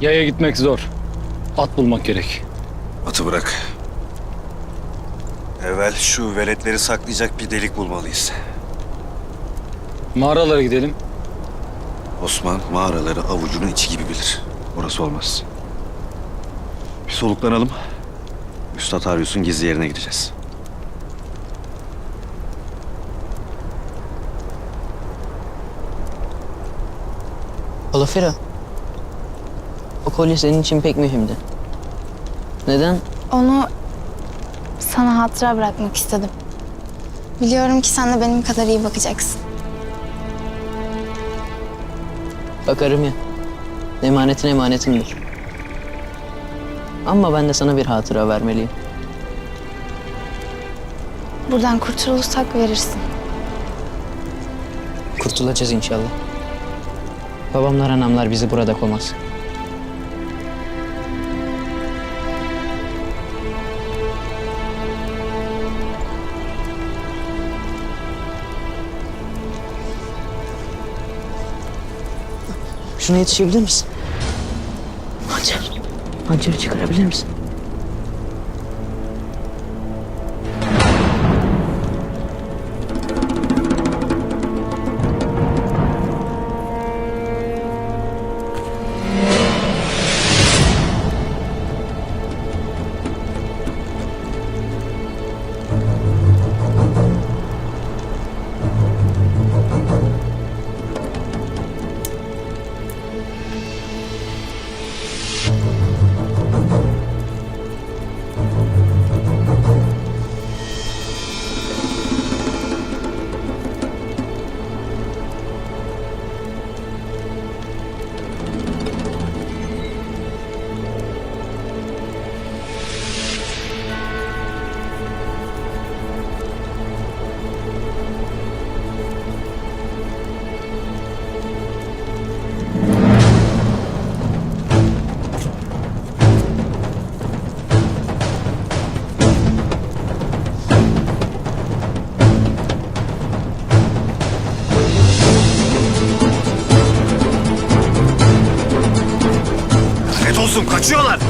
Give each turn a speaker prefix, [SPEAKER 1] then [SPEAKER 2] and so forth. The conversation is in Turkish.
[SPEAKER 1] Yaya gitmek zor. At bulmak gerek.
[SPEAKER 2] Atı bırak. Evvel şu veletleri saklayacak bir delik bulmalıyız.
[SPEAKER 1] Mağaralara gidelim.
[SPEAKER 2] Osman mağaraları avucunun içi gibi bilir. Orası olmaz. Bir soluklanalım. Üstad Aryus'un gizli yerine gideceğiz.
[SPEAKER 3] Olafira. O kolye senin için pek mühimdi. Neden?
[SPEAKER 4] Onu sana hatıra bırakmak istedim. Biliyorum ki sen de benim kadar iyi bakacaksın.
[SPEAKER 3] Bakarım ya. Emanetin emanetimdir. Ama ben de sana bir hatıra vermeliyim.
[SPEAKER 4] Buradan kurtulursak verirsin.
[SPEAKER 3] Kurtulacağız inşallah. Babamlar anamlar bizi burada koymaz. Şuna yetişebilir misin? Hançer. Hançeri çıkarabilir misin?
[SPEAKER 2] Olsun kaçıyorlar.